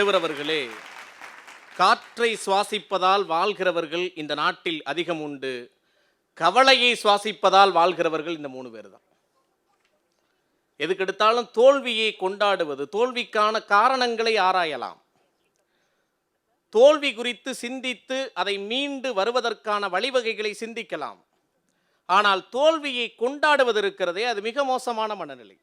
நடுவரவர்களே காற்றை சுவாசிப்பதால் வாழ்கிறவர்கள் இந்த நாட்டில் அதிகம் உண்டு. கவலையை சுவாசிப்பதால் வாழ்கிறவர்கள் இந்த மூணு பேர் தான் எதுக்கெடுத்தாலும் தோல்வியை கொண்டாடுவது தோல்விக்கான காரணங்களை ஆராயலாம். தோல்வி குறித்து சிந்தித்து அதை மீண்டு வருவதற்கான வழிவகைகளை சிந்திக்கலாம். ஆனால் தோல்வியை கொண்டாடுவது இருக்கிறதே அது மிக மோசமான மனநிலை.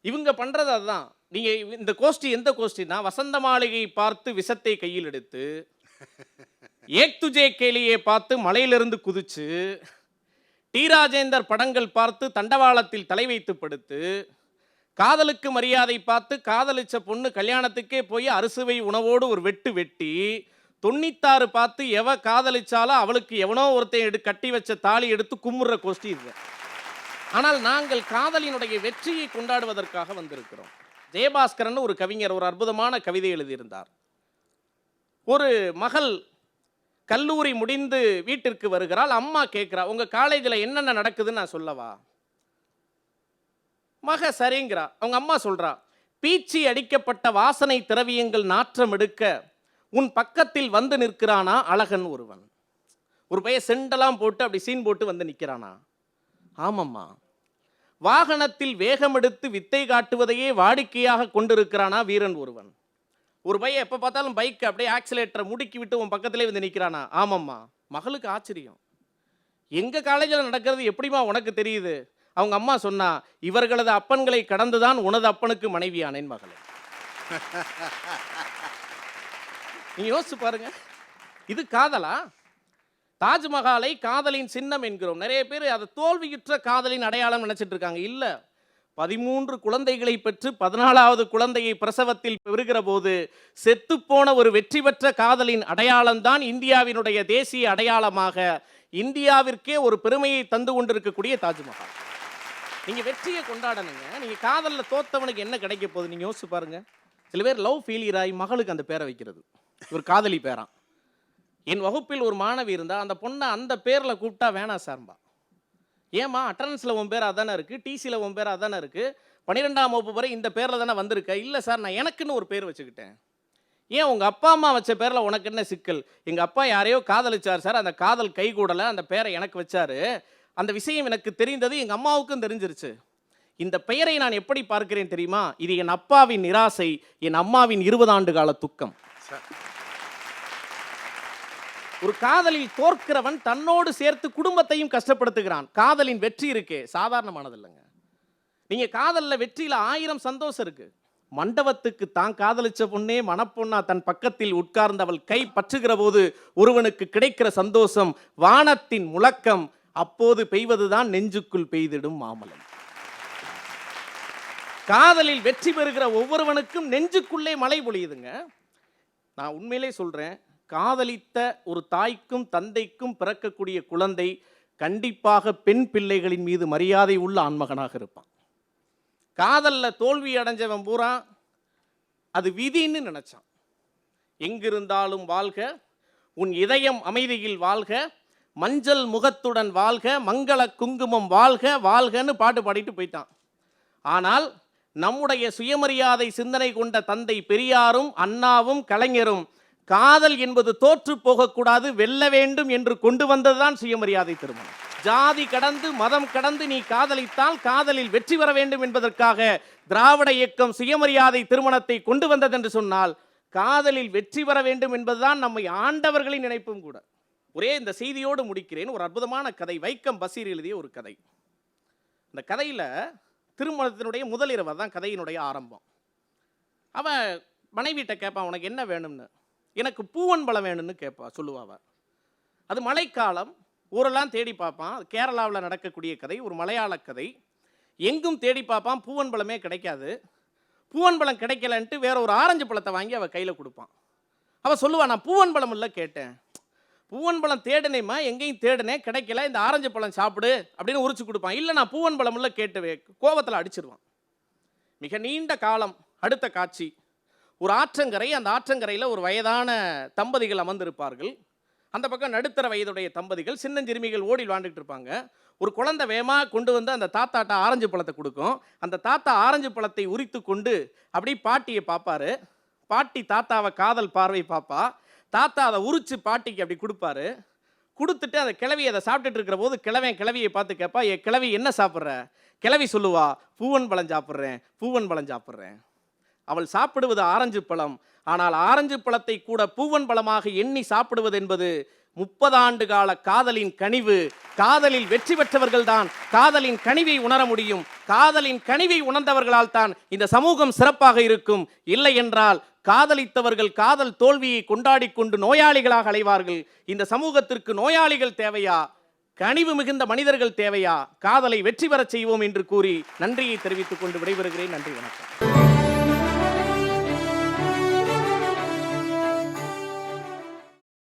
இவங்க பண்றது அதுதான். நீங்கள் இந்த கோஷ்டி எந்த கோஷ்டினா வசந்த மாளிகை பார்த்து விஷத்தை கையில் எடுத்து ஏக் துஜே கேலியை பார்த்து மலையிலிருந்து குதிச்சு டி ராஜேந்தர் படங்கள் பார்த்து தண்டவாளத்தில் தலை வைத்து படுத்து காதலுக்கு மரியாதை பார்த்து காதலிச்ச பொண்ணு கல்யாணத்துக்கே போய் அறுசுவை உணவோடு ஒரு வெட்டு வெட்டி தொண்ணூத்தாறு பார்த்து எவ காதலிச்சாலும் அவளுக்கு எவனோ ஒருத்தன் எடு கட்டி வச்ச தாலி எடுத்து கும்முற கோஷ்டி இது. ஆனால் நாங்கள் காதலினுடைய வெற்றியை கொண்டாடுவதற்காக வந்திருக்கிறோம். ஜெயபாஸ்கரன் ஒரு கவிஞர் ஒரு அற்புதமான கவிதை எழுதியிருந்தார். ஒரு மகள் கல்லூரி முடிந்து வீட்டிற்கு வருகிறாள். அம்மா கேட்குறா உங்கள் காலேஜில் என்னென்ன நடக்குதுன்னு நான் சொல்லவா? மக சரிங்கிறா. அவங்க அம்மா சொல்கிறா பீச்சி அடிக்கப்பட்ட வாசனை திரவியங்கள் நாற்றம் எடுக்க உன் பக்கத்தில் வந்து நிற்கிறானா அழகன் ஒருவன். ஒரு பையன் செண்டெல்லாம் போட்டு அப்படி சீன் போட்டு வந்து நிற்கிறானா? ஆமாம்மா. வாகனத்தில் வேகம் எடுத்து வித்தை காட்டுவதையே வாடிக்கையாக கொண்டிருக்கிறானா வீரன் ஒருவன். ஒரு பையன் எப்போ பார்த்தாலும் பைக் அப்படியே ஆக்சிலேட்டரை முடுக்கி விட்டு உன் பக்கத்திலே வந்து நிற்கிறானா ஆமாம்மா. மகளுக்கு ஆச்சரியம். எங்கள் காலேஜில் நடக்கிறது எப்படிம்மா உனக்கு தெரியுது? அவங்க அம்மா சொன்னா இவர்களது அப்பன்களை கடந்துதான் உனது அப்பனுக்கு மனைவியானேன் மகளே. நீ யோசிச்சு பாருங்க. இது காதலா? தாஜ்மஹாலை காதலின் சின்னம் என்கிறோம். நிறைய பேர் அதை தோல்வியுற்ற காதலின் அடையாளம் நினச்சிட்டு இருக்காங்க. இல்லை பதிமூன்று குழந்தைகளை பெற்று பதினாலாவது குழந்தையை பிரசவத்தில் பெறுகிற போது செத்துப்போன ஒரு வெற்றி பெற்ற காதலின் அடையாளம்தான் இந்தியாவினுடைய தேசிய அடையாளமாக இந்தியாவிற்கே ஒரு பெருமையை தந்து கொண்டிருக்கக்கூடிய தாஜ்மஹால். நீங்கள் வெற்றியை கொண்டாடணுங்க. நீங்கள் காதலில் தோத்தவனுக்கு என்ன கிடைக்க போகுது? நீங்கள் யோசிச்சு பாருங்கள் சில பேர் லவ் ஃபெயிலியர் ஆகி மகளுக்கு அந்த பேரை வைக்கிறது. ஒரு காதலி பேரான் என் வகுப்பில் ஒரு மாணவி இருந்தால் அந்த பொண்ணை அந்த பேரில் கூப்பிட்டா வேணாம் சார்பா ஏம்மா அட்டனன்ஸில் உன் பேர் அதானே இருக்குது டிசியில் உன் பேர் அதானே இருக்குது பன்னிரெண்டாம் வகுப்பு வரை இந்த பேரில் தானே வந்திருக்க? இல்லை சார் நான் எனக்குன்னு ஒரு பேர் வச்சுக்கிட்டேன். ஏன் உங்கள் அப்பா அம்மா வச்ச பேரில் உனக்கு என்ன சிக்கல்? எங்கள் அப்பா யாரையோ காதலிச்சார் சார் அந்த காதல் கைகூடலை அந்த பேரை எனக்கு வச்சாரு. அந்த விஷயம் எனக்கு தெரிந்தது எங்கள் அம்மாவுக்கும் தெரிஞ்சிருச்சு. இந்த பெயரை நான் எப்படி பார்க்கிறேன் தெரியுமா? இது என் அப்பாவின் நிராசை என் அம்மாவின் இருபது ஆண்டு கால துக்கம். ஒரு காதலில் தோற்கிறவன் தன்னோடு சேர்த்து குடும்பத்தையும் கஷ்டப்படுத்துகிறான். காதலின் வெற்றி இருக்கே சாதாரணமானது இல்லைங்க நீங்க காதலில் வெற்றியில் ஆயிரம் சந்தோஷம் இருக்கு. மண்டபத்துக்கு தான் காதலிச்ச பொண்ணே மணப்பொண்ணா தன் பக்கத்தில் உட்கார்ந்தவள் கை பற்றுகிற போது ஒருவனுக்கு கிடைக்கிற சந்தோஷம் வானத்தின் முழக்கம் அப்போது பெய்வதுதான் நெஞ்சுக்குள் பெய்திடும் மாமலம். காதலில் வெற்றி பெறுகிற ஒவ்வொருவனுக்கும் நெஞ்சுக்குள்ளே மழை பொழியுதுங்க. நான் உண்மையிலே சொல்றேன் காதலித்த ஒரு தாய்க்கும் தந்தைக்கும் பிறக்கக்கூடிய குழந்தை கண்டிப்பாக பெண் பிள்ளைகளின் மீது மரியாதை உள்ள ஆண்மகனாக இருப்பான். காதலில் தோல்வி அடைஞ்சவன் பூரா அது விதின்னு நினச்சான். எங்கிருந்தாலும் வாழ்க உன் இதயம் அமைதியில் வாழ்க மஞ்சள் முகத்துடன் வாழ்க மங்கள குங்குமம் வாழ்க வாழ்கன்னு பாட்டு பாடிட்டு போயிட்டான். ஆனால் நம்முடைய சுயமரியாதை சிந்தனை கொண்ட தந்தை பெரியாரும் அண்ணாவும் கலைஞரும் காதல் என்பது தோற்று போகக்கூடாது வெல்ல வேண்டும் என்று கொண்டு வந்ததுதான் சுயமரியாதை திருமணம். ஜாதி கடந்து மதம் கடந்து நீ காதலித்தால் காதலில் வெற்றி பெற வேண்டும் என்பதற்காக திராவிட இயக்கம் சுயமரியாதை திருமணத்தை கொண்டு வந்தது என்று சொன்னால் காதலில் வெற்றி பெற வேண்டும் என்பதுதான் நம்மை ஆண்டவர்களின் நினைப்பும் கூட. ஒரே இந்த செய்தியோடு முடிக்கிறேன். ஒரு அற்புதமான கதை. வைக்கம் பசீர் எழுதிய ஒரு கதை. இந்த கதையில் திருமணத்தினுடைய முதலிரவு தான் கதையினுடைய ஆரம்பம். அவன் மனைவிட்ட கேட்பான் உனக்கு என்ன வேணும்னு? எனக்கு பூவன் பழம் வேணும்னு கேட்பா சொல்லுவாள் அவ. அது மழைக்காலம் ஊரெல்லாம் தேடி பார்ப்பான். கேரளாவில் நடக்கக்கூடிய கதை ஒரு மலையாள கதை. எங்கும் தேடி பார்ப்பான் பூவன் பழமே கிடைக்காது. பூவன் பழம் கிடைக்கலன்ட்டு வேற ஒரு ஆரஞ்சு பழத்தை வாங்கி அவள் கையில் கொடுப்பான். அவள் சொல்லுவாள் நான் பூவன் பழம் இல்லை கேட்டேன். பூவன் பழம் தேடினேம்மா எங்கேயும் தேடினேன் கிடைக்கல இந்த ஆரஞ்சு பழம் சாப்பிடு அப்படின்னு உரிச்சு கொடுப்பான். இல்லை நான் பூவன் பழம் இல்லை கேட்டு கோபத்தில் அடிச்சிருவான். மிக நீண்ட காலம் அடுத்த காட்சி. ஒரு ஆற்றங்கரை அந்த ஆற்றங்கரையில் ஒரு வயதான தம்பதிகள் அமர்ந்திருப்பார்கள். அந்த பக்கம் நடுத்தர வயதுடைய தம்பதிகள் சின்னஞ்சிறுமிகள் ஓடி விளாண்டுக்கிட்டு இருப்பாங்க. ஒரு குழந்தை வேமாக கொண்டு வந்து அந்த தாத்தாட்ட ஆரஞ்சு பழத்தை கொடுக்கும். அந்த தாத்தா ஆரஞ்சு பழத்தை உரித்து கொண்டு அப்படியே பாட்டியை பார்ப்பாரு பாட்டி தாத்தாவை காதல் பார்வை பார்ப்பா தாத்தா அதை உரிச்சு பாட்டிக்கு அப்படி கொடுப்பாரு. கொடுத்துட்டு அந்த கிளவி அதை சாப்பிட்டுட்டு இருக்கிற போது கிழவன் கிளவியை பார்த்து கேட்பா என் கிளவி என்ன சாப்பிட்ற? கிளவி சொல்லுவா பூவன் பழம் சாப்பிட்றேன் பூவன் பழம் சாப்பிட்றேன். அவள் சாப்பிடுவது ஆரஞ்சு பழம். ஆனால் ஆரஞ்சு பழத்தை கூட பூவன் பழமாக எண்ணி சாப்பிடுவது என்பது முப்பது ஆண்டு கால காதலின் கனிவு. காதலில் வெற்றி பெற்றவர்கள்தான் காதலின் கனிவை உணர முடியும். காதலின் கனிவை உணர்ந்தவர்களால் தான் இந்த சமூகம் சிறப்பாக இருக்கும். இல்லை என்றால் காதலித்தவர்கள் காதல் தோல்வியை கொண்டாடி கொண்டு நோயாளிகளாக அலைவார்கள். இந்த சமூகத்திற்கு நோயாளிகள் தேவையா? கனிவு மிகுந்த மனிதர்கள் தேவையா? காதலை வெற்றி பெறச் செய்வோம் என்று கூறி நன்றியை தெரிவித்துக் கொண்டு விடைபெறுகிறேன். நன்றி வணக்கம்.